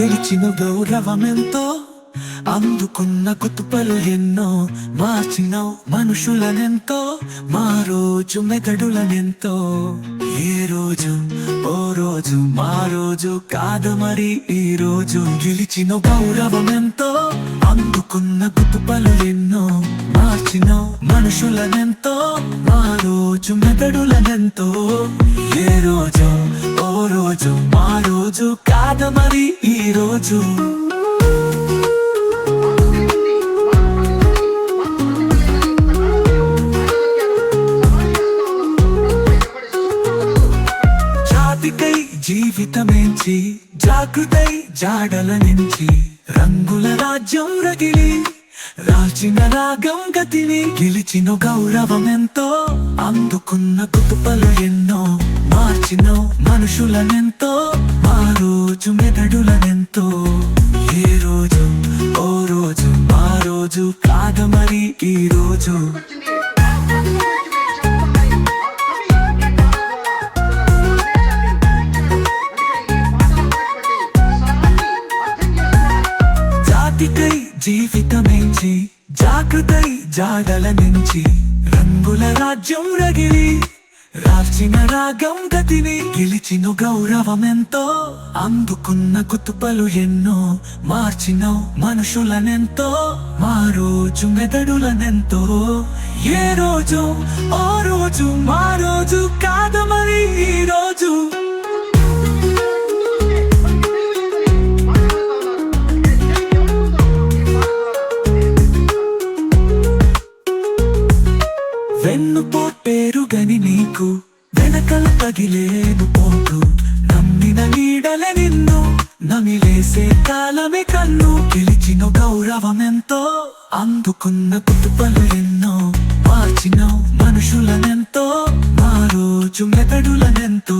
గెలిచిన గౌరవమెంతో అందుకున్న కుతుపలు ఎన్నో మార్చిన మనుషులనెంతో మా రోజు మెదడులనెంతో. ఏ రోజు ఓ రోజు మా రోజు కాదు మరి ఈ రోజు. గెలిచిన గౌరవమెంతో అందుకున్న కుతుపలు ఎన్నో మార్చిన మనుషులనెంతో మా రోజు మెదడులనెంతో. ఏ రోజు ఓ రోజు మా రోజు కాదు మరి ఈ రోజు. జాతికై జీవితమేంచి జాగృతై జాడల నుంచి రంగుల రాజ్యం రగిలి రాచిన రాగం గతిని గెలిచిన గౌరవం ఎంతో అందుకున్న కుతుపలు ఎన్నో మార్చిన మనుషులనెంతో మా ఏ రోజు ఓ రోజు మా రోజు కాద మరి ఈ రోజు. జాతికై జీవితమేంచి జాగృతై జాగల నుంచి రంగుల రాజ్యం రగిలి గెలిచిన రాగం గతిని గెలిచిన గౌరవమెంతో. అందుకున్న కుతుపలు ఎన్నో మార్చిన మనుషులనెంతో. మా రోజు మెదడులనెంతో. ఏ రోజు? ఓ రోజు మా రోజు కాదు మరి ఈ రోజు. వెన్నుపో పేరుగని నీకు వెనకలు తగిలేను పోటు నమ్మిన నీడలే నిన్ను నమిలేసే కాలమే కన్ను. గెలిచిన గౌరవమెంతో అందుకున్న కుతుపలు ఎన్నో మార్చిన మనుషులనెంతో మా రోజు మెదడులనెంతో.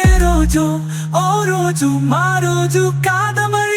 ఏ రోజు ఓ రోజు మా రోజు కాదమరి